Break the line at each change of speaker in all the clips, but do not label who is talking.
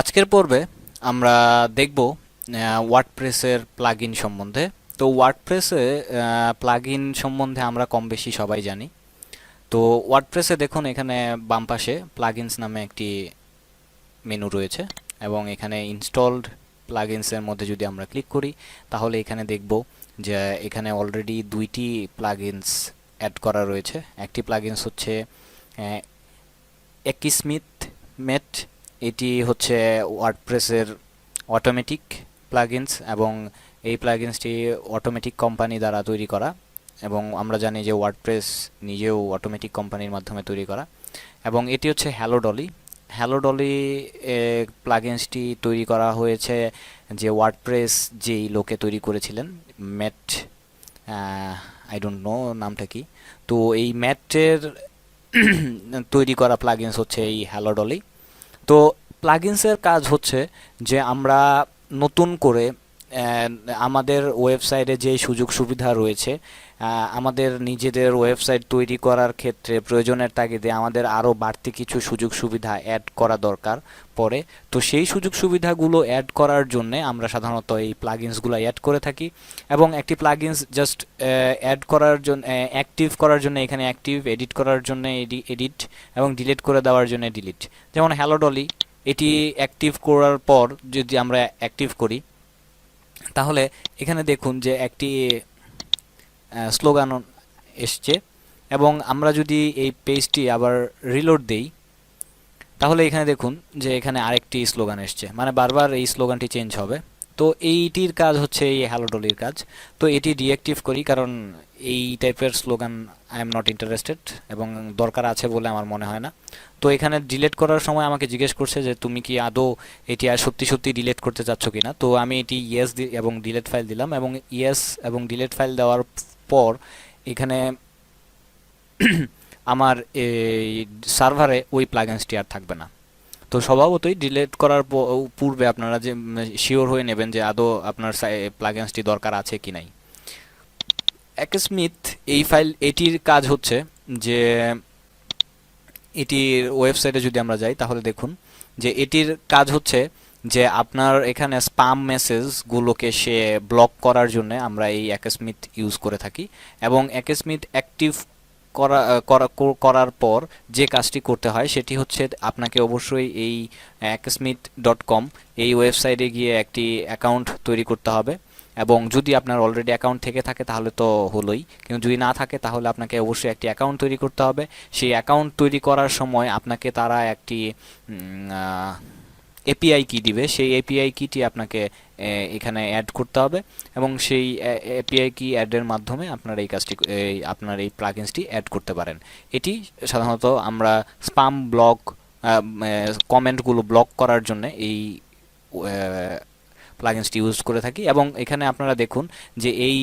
আজকের পর্বে আমরা দেখব ওয়ার্ডপ্রেসের প্লাগইন সম্বন্ধে। তো ওয়ার্ডপ্রেসে প্লাগইন সম্বন্ধে আমরা কম বেশি সবাই জানি। তো ওয়ার্ডপ্রেসে দেখুন, এখানে বাম পাশে প্লাগইনস নামে একটি মেনু রয়েছে এবং এখানে ইনস্টলড প্লাগইনসের মধ্যে যদি আমরা ক্লিক করি, তাহলে এখানে দেখব যে এখানে অলরেডি দুইটি প্লাগইনস অ্যাড করা রয়েছে। একটি প্লাগইনস হচ্ছে একিসমিথ মেট এটি হচ্ছে ওয়ার্ডপ্রেসের অটোমেটিক প্লাগইনস এবং এই প্লাগইনসটি অটোমেটিক কোম্পানি দ্বারা তৈরি করা এবং আমরা জানি যে ওয়ার্ডপ্রেস নিজেও অটোমেটিক কোম্পানির মাধ্যমে তৈরি করা এবং এটি হচ্ছে হ্যালো ডলি হ্যালো ডলি প্লাগইনসটি তৈরি করা হয়েছে যে ওয়ার্ডপ্রেস যেই লোকে তৈরি করেছিলেন ম্যাট আই ডোন্ট নো নামটা কি। তো এই ম্যাটের তৈরি করা প্লাগইনস হচ্ছে এই হ্যালো ডলি তো প্লাগিন্সের কাজ হচ্ছে যে আমরা নতুন করে আমাদের ওয়েবসাইটে যে সুযোগ সুবিধা রয়েছে আমাদের নিজেদের ওয়েবসাইট তৈরি করার ক্ষেত্রে প্রয়োজনের তাগিদে আমাদের আরও বাড়তি কিছু সুযোগ সুবিধা অ্যাড করা দরকার পড়ে তো সেই সুযোগ সুবিধাগুলো অ্যাড করার জন্যে আমরা সাধারণত এই প্লাগইনসগুলো অ্যাড করে থাকি এবং একটি প্লাগইনস জাস্ট অ্যাড করার জন্য অ্যাক্টিভ করার জন্য এখানে অ্যাক্টিভ এডিট করার জন্য এডিট এবং ডিলিট করে দেওয়ার জন্য ডিলিট যেমন হ্যালো ডলি এটি অ্যাক্টিভ করার পর যদি আমরা অ্যাক্টিভ করি তাহলে এখানে দেখুন যে একটি স্লোগান এসছে এবং আমরা যদি এই পেজটি আবার রিলোড দেই, তাহলে এখানে দেখুন যে এখানে আরেকটি স্লোগান এসছে। মানে বারবার এই স্লোগানটি চেঞ্জ হবে। তো এইটির কাজ হচ্ছে এই হ্যালো ডলির কাজ। তো এটি ডিঅ্যাক্টিভ করি কারণ এই টাইপের slogan I am not interested এবং দরকার আছে বলে আমার মনে হয় না। তো এখানে ডিলেট করার সময় আমাকে জিজ্ঞেস করছে যে, তুমি কি আদৌ এটি আর সত্যি সত্যি ডিলেট করতে চাচ্ছ কি না তো আমি এটি ইয়েস এবং ডিলেট ফাইল দিলাম এবং ইয়েস এবং ডিলেট ফাইল দেওয়ার পর এখানে আমার এই সার্ভারে ওই প্লাগেন্সটি আর থাকবে না। তো স্বভাবতই ডিলেট করার পূর্বে আপনারা যে শিওর হয়ে নেবেন যে আদৌ আপনার প্লাগেন্সটি দরকার আছে কি নাই। অ্যাকস্মিথ এই ফাইল এটির কাজ হচ্ছে যে, এটির ওয়েবসাইটে যদি আমরা যাই তাহলে দেখুন যে এটির কাজ হচ্ছে যে আপনার এখানে স্পাম মেসেজগুলোকে সে ব্লক করার জন্য আমরা এই অ্যাকস্মিথ ইউজ করে থাকি এবং অ্যাকস্মিথ অ্যাক্টিভ করা করার পর যে কাজটি করতে হয় সেটি হচ্ছে আপনাকে অবশ্যই এই অ্যাকস্মিথ ডট কম এই ওয়েবসাইটে গিয়ে একটি অ্যাকাউন্ট তৈরি করতে হবে। এবং যদি আপনার অলরেডি অ্যাকাউন্ট থেকে থাকে তাহলে তো হলোই। কিন্তু যদি না থাকে তাহলে আপনাকে অবশ্যই একটি অ্যাকাউন্ট তৈরি করতে হবে। সেই অ্যাকাউন্ট তৈরি করার সময় আপনাকে তারা একটি এপিআই কি দিবে, সেই এপিআই কিটি আপনাকে এখানে অ্যাড করতে হবে এবং সেই এপিআই কি অ্যাডের মাধ্যমে আপনার এই কাজটি আপনার এই প্লাগিনসটি অ্যাড করতে পারেন। এটি সাধারণত আমরা স্পাম ব্লক কমেন্টগুলো ব্লক করার জন্য এই প্লাগিনসটি ইউজ করে থাকি এবং এখানে আপনারা দেখুন যে এই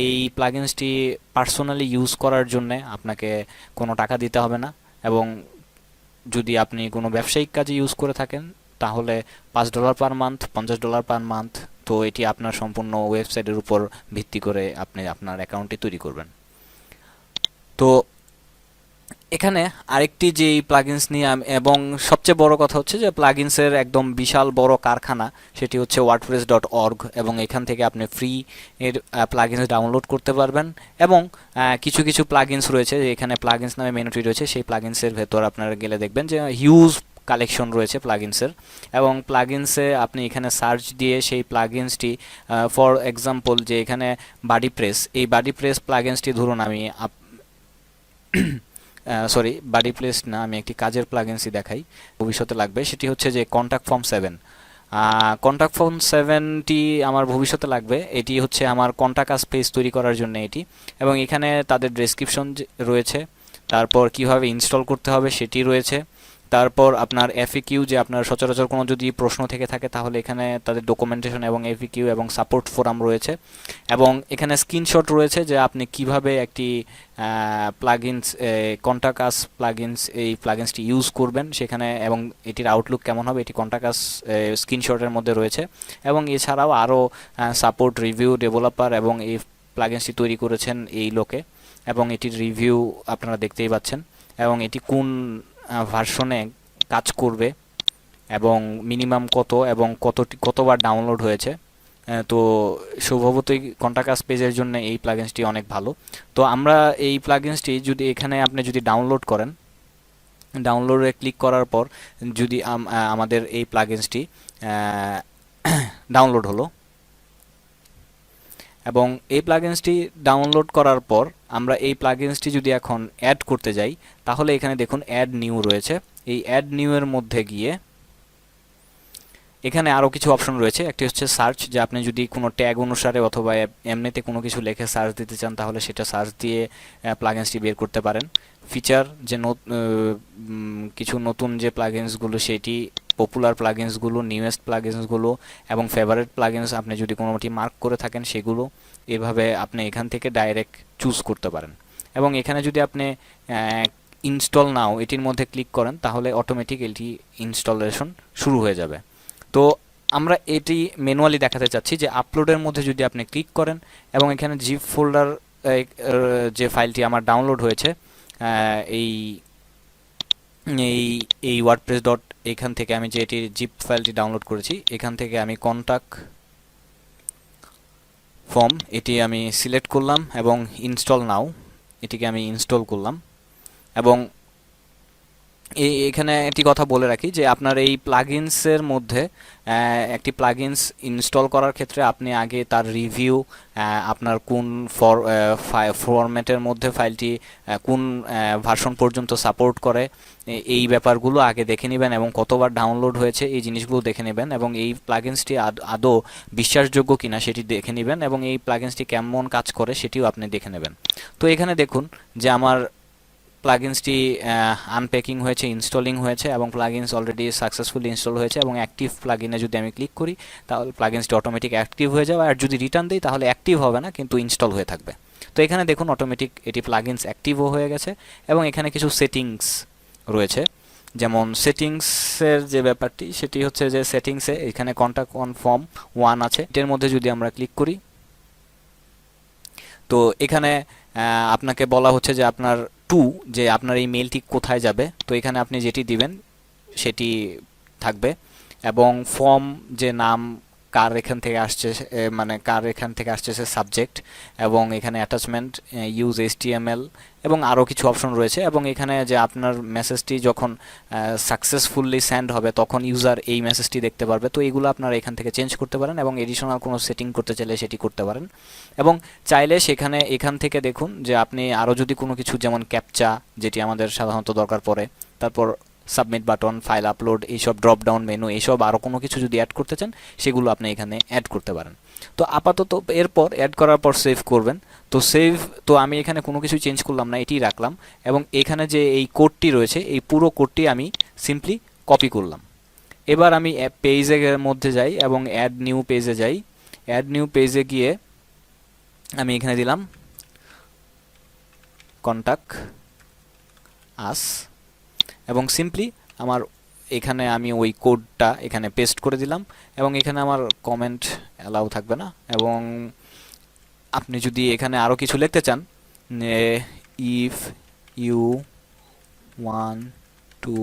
এই প্লাগিনসটি পার্সোনালি ইউজ করার জন্য আপনাকে কোনো টাকা দিতে হবে না এবং যদি আপনি কোনো ব্যবসায়িক কাজে ইউজ করে থাকেন তাহলে পাঁচ ডলার পার মান্থ পঞ্চাশ ডলার পার মান্থ তো এটি আপনার সম্পূর্ণ ওয়েবসাইটের উপর ভিত্তি করে আপনি আপনার অ্যাকাউন্টটি তৈরি করবেন। তো এখানে আরেকটি যে প্লাগিনস নিয়ে এবং সবচেয়ে বড় কথা হচ্ছে যে প্লাগিনসের একদম বিশাল বড় কারখানা, সেটি হচ্ছে ওয়ার্ডপ্রেস ডট অর্গ এবং এখান থেকে আপনি ফ্রি এর প্লাগিনস ডাউনলোড করতে পারবেন, এবং কিছু কিছু প্লাগিনস রয়েছে এখানে প্লাগিনস নামে মেনুটি রয়েছে, সেই প্লাগিনসের ভেতর আপনারা গেলে দেখবেন যে হিউজ কালেকশন রয়েছে প্লাগিনসের এবং প্লাগিনসে আপনি এখানে সার্চ দিয়ে সেই প্লাগিনসটি ফর এক্সাম্পল যে এখানে বাডি প্রেস এই বাডি প্রেস প্লাগিনসটি ধরুন আমি সরি বাডি প্লেস না, আমি একটি কাজের প্লাগেন্সি দেখাই, ভবিষ্যতে লাগবে, সেটি হচ্ছে যে contact form seven contact form seventy আমার ভবিষ্যতে লাগবে, এটি হচ্ছে আমার কন্ট্যাক্ট পেজ তৈরি করার জন্য এটি। এবং এখানে তাদের ডেসক্রিপশন রয়েছে, তারপর কীভাবে ইনস্টল করতে হবে সেটি রয়েছে। তারপর আপনার এফিকিউ যে আপনার সচরাচর কোনো যদি প্রশ্ন থেকে থাকে, তাহলে এখানে তাদের ডকুমেন্টেশন এবং এফিকিউ এবং সাপোর্ট ফোরাম রয়েছে। এবং এখানে স্ক্রিনশট রয়েছে যে আপনি কীভাবে একটি প্লাগিনস কন্টাকাস প্লাগিনস এই প্লাগিনসটি ইউজ করবেন সেখানে এবং এটির আউটলুক কেমন হবে, এটি কন্টাকাস স্ক্রিনশটের মধ্যে রয়েছে। এবং এছাড়াও আরও সাপোর্ট রিভিউ ডেভেলপার এবং এই প্লাগিনসটি তৈরি করেছেন এই লোকে। এবং এটির রিভিউ আপনারা দেখতেই পাচ্ছেন। এবং এটি কোন ভার্সনে কাজ করবে এবং মিনিমাম কত এবং কত কতবার ডাউনলোড হয়েছে। তো স্বভাবতই কন্টাকাস পেজের জন্য এই প্লাগিনসটি অনেক ভালো। তো আমরা এই প্লাগিনসটি যদি এখানে আপনি যদি ডাউনলোড করেন ডাউনলোডে ক্লিক করার পর যদি আমাদের এই প্লাগিনসটি ডাউনলোড হলো এবং এই প্লাগিনসটি ডাউনলোড করার পর আমরা এই প্লাগিনসটি যদি এখন অ্যাড করতে যাই, তাহলে এখানে দেখুন অ্যাড নিউ রয়েছে। এই অ্যাড নিউ এর মধ্যে গিয়ে এখানে আরও কিছু অপশন রয়েছে। একটি হচ্ছে সার্চ যে আপনি যদি কোনো ট্যাগ অনুসারে অথবা এমনিতে কোনো কিছু লেখে সার্চ দিতে চান, তাহলে সেটা সার্চ দিয়ে প্লাগিনসটি বের করতে পারেন। ফিচার যে নত- কিছু নতুন যে প্লাগিনসগুলো সেটি পপুলার প্লাগিনসগুলো নিউয়েস্ট প্লাগিনসগুলো এবং ফেভারিট প্লাগিনস আপনি যদি কোনোটি মার্ক করে থাকেন সেগুলো, এভাবে আপনি এখান থেকে ডাইরেক্ট চুজ করতে পারেন। এবং এখানে যদি আপনি ইনস্টল নাও, এটির মধ্যে ক্লিক করেন, তাহলে অটোমেটিক এটি ইনস্টলেশন শুরু হয়ে যাবে। তো আমরা এটি ম্যানুয়ালি দেখাতে চাচ্ছি যে আপলোডের মধ্যে যদি আপনি ক্লিক করেন এবং এখানে জিপ ফোল্ডার যে ফাইলটি আমার ডাউনলোড হয়েছে এই এই এই ওয়ার্ডপ্রেস ডট এখান থেকে আমি যে এটি জিপ ফাইলটি ডাউনলোড করেছি, এখান থেকে আমি কন্টাক্ট ফর্ম এটি আমি সিলেক্ট করলাম এবং ইনস্টল নাও এটিকে আমি ইনস্টল করলাম এবং এই এখানে একটি কথা বলে রাখি যে আপনার এই প্লাগিনসের মধ্যে একটি প্লাগিনস ইনস্টল করার ক্ষেত্রে আপনি আগে তার রিভিউ আপনার কোন ফর ফরম্যাটের মধ্যে ফাইলটি কোন ভার্সন পর্যন্ত সাপোর্ট করে এই ব্যাপারগুলো আগে দেখে নেবেন এবং কতবার ডাউনলোড হয়েছে এই জিনিসগুলো দেখে নেবেন এবং এই প্লাগিনসটি আদৌ বিশ্বাসযোগ্য কিনা সেটি দেখে নেবেন এবং এই প্লাগিনসটি কেমন কাজ করে সেটিও আপনি দেখে নেবেন। তো এখানে দেখুন যে আমার প্লাগিনসটি আনপ্যাকিং হয়েছে ইনস্টলিং হয়েছে এবং প্লাগিনস অলরেডি সাকসেসফুলি ইনস্টল হয়েছে এবং অ্যাক্টিভ প্লাগিনে যদি আমি ক্লিক করি, তাহলে প্লাগিনসটি অটোমেটিক অ্যাক্টিভ হয়ে যাবে। আর যদি রিটার্ন দিই, তাহলে অ্যাক্টিভ হবে না, কিন্তু ইনস্টল হয়ে থাকবে। তো এখানে দেখুন অটোমেটিক এটি প্লাগিনস অ্যাক্টিভও হয়ে গেছে এবং এখানে কিছু সেটিংস রয়েছে। যেমন সেটিংসের যে ব্যাপারটি, সেটি হচ্ছে যে সেটিংসে এখানে কন্ট্যাক্ট অন ফর্ম ওয়ান আছে। এটার মধ্যে যদি আমরা ক্লিক করি, তো এখানে আপনাকে বলা হচ্ছে যে আপনার টু যে আপনার এই মেলটি কোথায় যাবে, তো এখানে আপনি যেটি দিবেন সেটি থাকবে এবং ফর্ম যে নাম কার এখান থেকে আসছে মানে কার এখান থেকে আসছে সাবজেক্ট এবং এখানে অ্যাটাচমেন্ট ইউজ এইচটিএমএল এবং আরও কিছু অপশন রয়েছে এবং এখানে যে আপনার মেসেজটি যখন সাকসেসফুলি স্যান্ড হবে তখন ইউজার এই মেসেজটি দেখতে পারবে। তো এগুলো আপনারা এখান থেকে চেঞ্জ করতে পারেন এবং এডিশনাল কোনো সেটিং করতে চাইলে সেটি করতে পারেন। এবং চাইলে সেখানে, এখান থেকে দেখুন যে আপনি আরও যদি কোনো কিছু যেমন ক্যাপচা যেটি আমাদের সাধারণত দরকার পড়ে, তারপর সাবমিট বাটন ফাইল আপলোড এইসব ড্রপ ডাউন মেনু এইসব আরও কোনো কিছু যদি অ্যাড করতে চান, সেগুলো আপনি এখানে অ্যাড করতে পারেন। তো আপাতত এরপর অ্যাড করার পর সেভ করবেন। তো সেভ তো আমি এখানে কোনো কিছু চেঞ্জ করলাম না এটি রাখলাম। এবং এখানে যে এই কোডটি রয়েছে, এই পুরো কোডটি আমি সিম্পলি কপি করলাম। এবার আমি পেজের মধ্যে যাই এবং অ্যাড নিউ পেজে যাই। অ্যাড নিউ পেজে গিয়ে আমি এখানে দিলাম কন্টাক্ট আস এবং সিম্পলি আমার এখানে আমি ওই কোডটা এখানে পেস্ট করে দিলাম এবং এখানে আমার কমেন্ট অ্যালাউ থাকবে না। এবং আপনি যদি এখানে আরও কিছু লিখতে চান if you want to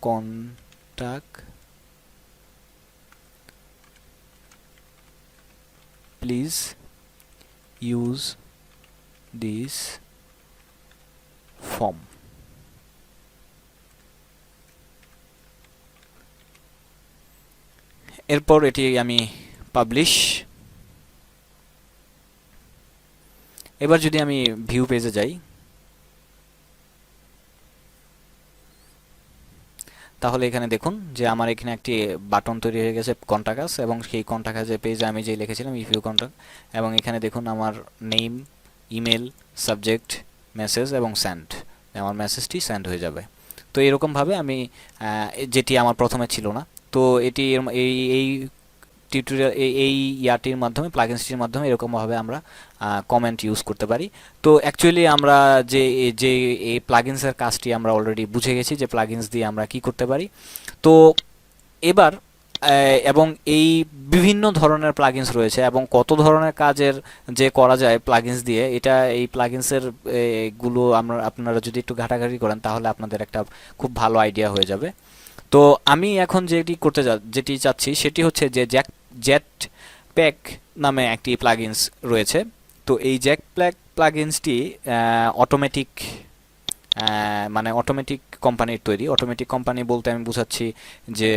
contact please use this form এরপর এটি আমি পাবলিশ এবার যদি আমি ভিউ পেজে যাই, তাহলে এখানে দেখুন যে আমার এখানে একটি বাটন তৈরি হয়ে গেছে কন্টাকাস এবং সেই কন্টাকাসে পেজে আমি যেই লিখেছিলাম ইফ ইউ কন্টাক্ট এবং এখানে দেখুন আমার নেম ইমেল সাবজেক্ট মেসেজ এবং সেন্ড আমার মেসেজটি সেন্ড হয়ে যাবে। তো এরকমভাবে আমি যেটি আমার প্রথমে ছিল না তো এটি এই এই টিউটোরিয়াল এই ইয়াটির মাধ্যমে প্লাগিনসটির মাধ্যমে এরকমভাবে আমরা কমেন্ট ইউজ করতে পারি। তো অ্যাকচুয়ালি আমরা যে যে, এই প্লাগিনসের কাজটি আমরা অলরেডি বুঝে গেছি যে প্লাগিনস দিয়ে আমরা কি করতে পারি। তো এবার এবং এই বিভিন্ন ধরনের প্লাগিনস রয়েছে এবং কত ধরনের কাজের যে করা যায় প্লাগিনস দিয়ে, এটা, এই প্লাগিনসেরগুলো আমরা, আপনারা যদি একটু ঘাটাঘাটি করেন তাহলে আপনাদের একটা খুব ভালো আইডিয়া হয়ে যাবে। তো আমি এখন যেটি করতে যেটি চাচ্ছি সেটি হচ্ছে যে জ্যাক জেট প্যাক নামে একটি প্লাগইনস রয়েছে। তো এই জ্যাক প্যাক প্লাগইনসটি অটোমেটিক মানে অটোমেটিক কোম্পানির তৈরি। অটোমেটিক কোম্পানি বলতে আমি বোঝাচ্ছি যে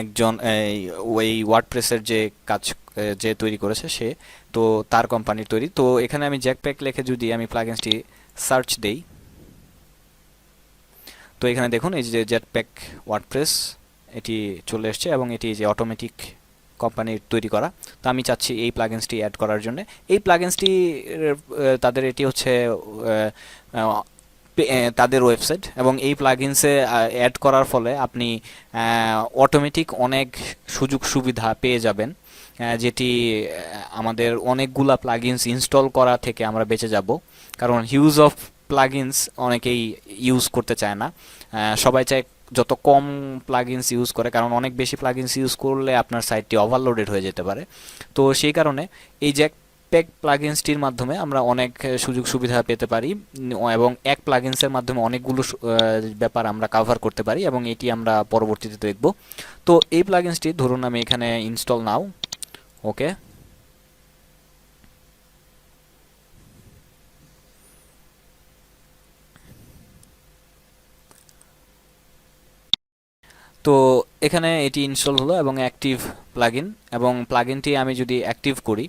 একজন এই, ওই ওয়ার্ডপ্রেসের যে কাজ যে তৈরি করেছে সে, তো তার কোম্পানির তৈরি। তো এখানে আমি জ্যাকপ্যাক লিখে যদি আমি প্লাগইনসটি সার্চ দেই তো এখানে দেখুন, এই যে জেটপ্যাক ওয়ার্ডপ্রেস এটি চলে এসেছে এবং এটি যে অটোমেটিক কোম্পানির তৈরি করা। তো আমি চাচ্ছি এই প্লাগইনসটি অ্যাড করার জন্য। এই প্লাগইনসটি তাদের এটি হচ্ছে তাদের ওয়েবসাইট এবং এই প্লাগইনসে অ্যাড করার ফলে আপনি অটোমেটিক অনেক সুযোগ সুবিধা পেয়ে যাবেন যেটি আমাদের অনেকগুলা প্লাগইনস ইনস্টল করা থেকে আমরা বেঁচে যাব। কারণ হিউজ অফ প্লাগইনস অনেকেই ইউজ করতে চায় না। সবাই চায় যত কম প্লাগইনস ইউজ করে, কারণ অনেক বেশি প্লাগইনস ইউজ করলে আপনার সাইটটি ওভারলোডেড হয়ে যেতে পারে। তো সেই কারণে এই জ্যাক প্যাক প্লাগইনসটির মাধ্যমে আমরা অনেক সুযোগ সুবিধা পেতে পারি, এবং এক প্লাগইনসের মাধ্যমে অনেকগুলো ব্যাপার আমরা কাভার করতে পারি, এবং এটি আমরা পরবর্তীতে দেখব। তো এই প্লাগইনসটি ধরুন আমি এখানে ইনস্টল নাও ওকে তো এখানে এটি ইনস্টল হলো এবং অ্যাক্টিভ প্লাগইন এবং প্লাগইনটি আমি যদি অ্যাক্টিভ করি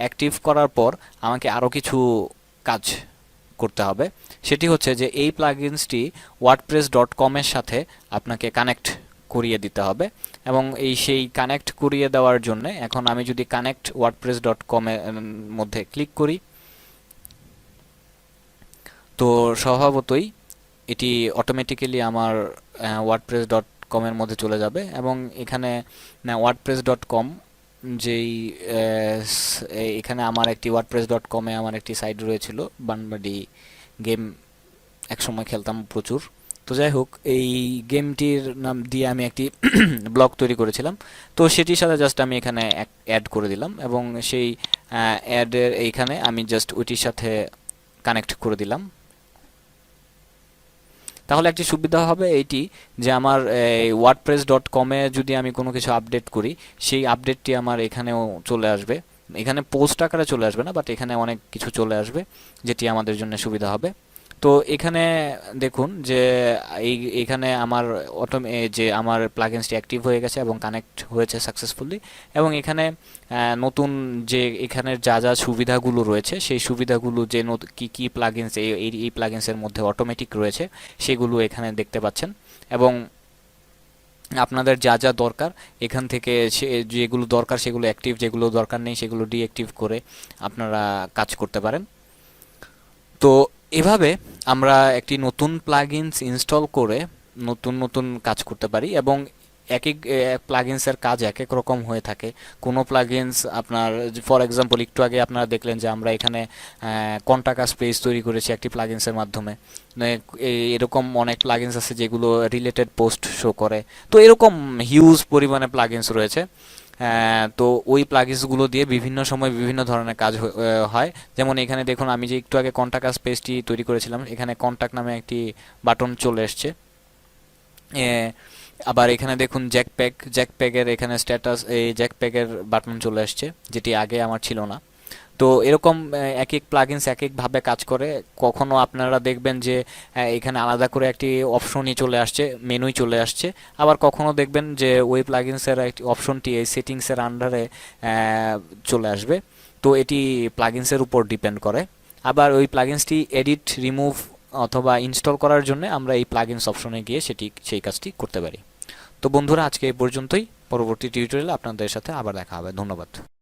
অ্যাক্টিভ করার পর আমাকে আরও কিছু কাজ করতে হবে। সেটি হচ্ছে যে এই প্লাগইনসটি ওয়ার্ডপ্রেস ডট কমের সাথে আপনাকে কানেক্ট করিয়ে দিতে হবে এবং এই সেই কানেক্ট করিয়ে দেওয়ার জন্য এখন আমি যদি কানেক্ট ওয়ার্ডপ্রেস ডট কমের মধ্যে ক্লিক করি, তো স্বভাবতই এটি অটোমেটিক্যালি আমার ওয়ার্ডপ্রেস ডট কমের মধ্যে চলে যাবে এবং এখানে ওয়ার্ডপ্রেস ডট কম যেই এখানে আমার একটি ওয়ার্ডপ্রেস ডট কমে আমার একটি সাইট রয়েছিল, বানবাডি গেম একসময় খেলতাম প্রচুর। তো যাই হোক, এই গেমটির নাম দিয়ে আমি একটি ব্লগ তৈরি করেছিলাম। তো সেটির সাথে জাস্ট আমি এখানে অ্যাড করে দিলাম এবং সেই অ্যাডের এইখানে আমি জাস্ট ওইটির সাথে কানেক্ট করে দিলাম। তাহলে একটি সুবিধা হবে এইটি যে আমার ওয়ার্ডপ্রেস ডট কমে যদি আমি কোনো কিছু আপডেট করি, সেই আপডেটটি আমার এখানেও চলে আসবে। এখানে পোস্ট আকারে চলে আসবে না বাট এখানে অনেক কিছু চলে আসবে, যেটি আমাদের জন্য সুবিধা হবে। তো এখানে দেখুন যে এই, এখানে আমার অটো যে আমার প্লাগইনসটি অ্যাক্টিভ হয়ে গেছে এবং কানেক্ট হয়েছে সাকসেসফুলি এবং এখানে নতুন যে এখানের যা যা সুবিধাগুলো রয়েছে, সেই সুবিধাগুলো যে কি কি প্লাগইনস এই, এই- প্লাগইনসের মধ্যে অটোমেটিক রয়েছে, সেগুলো এখানে দেখতে পাচ্ছেন এবং আপনাদের যা যা দরকার, এখান থেকে সে, যেগুলো দরকার সেগুলো অ্যাক্টিভ যেগুলো দরকার নেই সেগুলো ডিঅ্যাক্টিভ করে আপনারা কাজ করতে পারেন। তো এভাবে আমরা একটি নতুন প্লাগইনস ইনস্টল করে নতুন নতুন কাজ করতে পারি এবং এক এক প্লাগইনসের কাজ এক এক রকম হয়ে থাকে। কোনো প্লাগইনস আপনার ফর এক্সাম্পল একটু আগে আপনারা দেখলেন যে আমরা এখানে কন্টাকা স্পেস তৈরি করেছি একটি প্লাগইনসের মাধ্যমে। এরকম অনেক প্লাগইনস আছে যেগুলো রিলেটেড পোস্ট শো করে। তো এরকম হিউজ পরিমাণে প্লাগইনস রয়েছে। তো ওই প্লাগিসগুলো দিয়ে বিভিন্ন সময় বিভিন্ন ধরনের কাজ হয় যেমন এখানে দেখুন, আমি যে একটু আগে কন্টাক্ট স্পেসটি তৈরি করেছিলাম, এখানে কন্টাক্ট নামে একটি বাটন চলে এসছে। আবার এখানে দেখুন জ্যাকপ্যাক জ্যাকপ্যাকের এখানে স্ট্যাটাস এই জ্যাকপ্যাকের বাটন চলে আসছে যেটি আগে আমার ছিল না। তো এরকম এক এক প্লাগইনস এক একভাবে কাজ করে। কখনো আপনারা দেখবেন যে এখানে আলাদা করে একটি অপশনই চলে আসছে মেনুই চলে আসছে। আবার কখনো দেখবেন যে, ওই প্লাগইনসের একটি অপশনটি এই সেটিংসের আন্ডারে চলে আসবে। তো এটি প্লাগইনসের উপর ডিপেন্ড করে। আবার ওই প্লাগইনসটি এডিট রিমুভ অথবা ইনস্টল করার জন্য আমরা এই প্লাগইনস অপশনে গিয়ে সেটি, সেই কাজটি করতে পারি। তো বন্ধুরা, আজকে এই পর্যন্তই। পরবর্তী টিউটোরিয়ালে আপনাদের সাথে আবার দেখা হবে। ধন্যবাদ।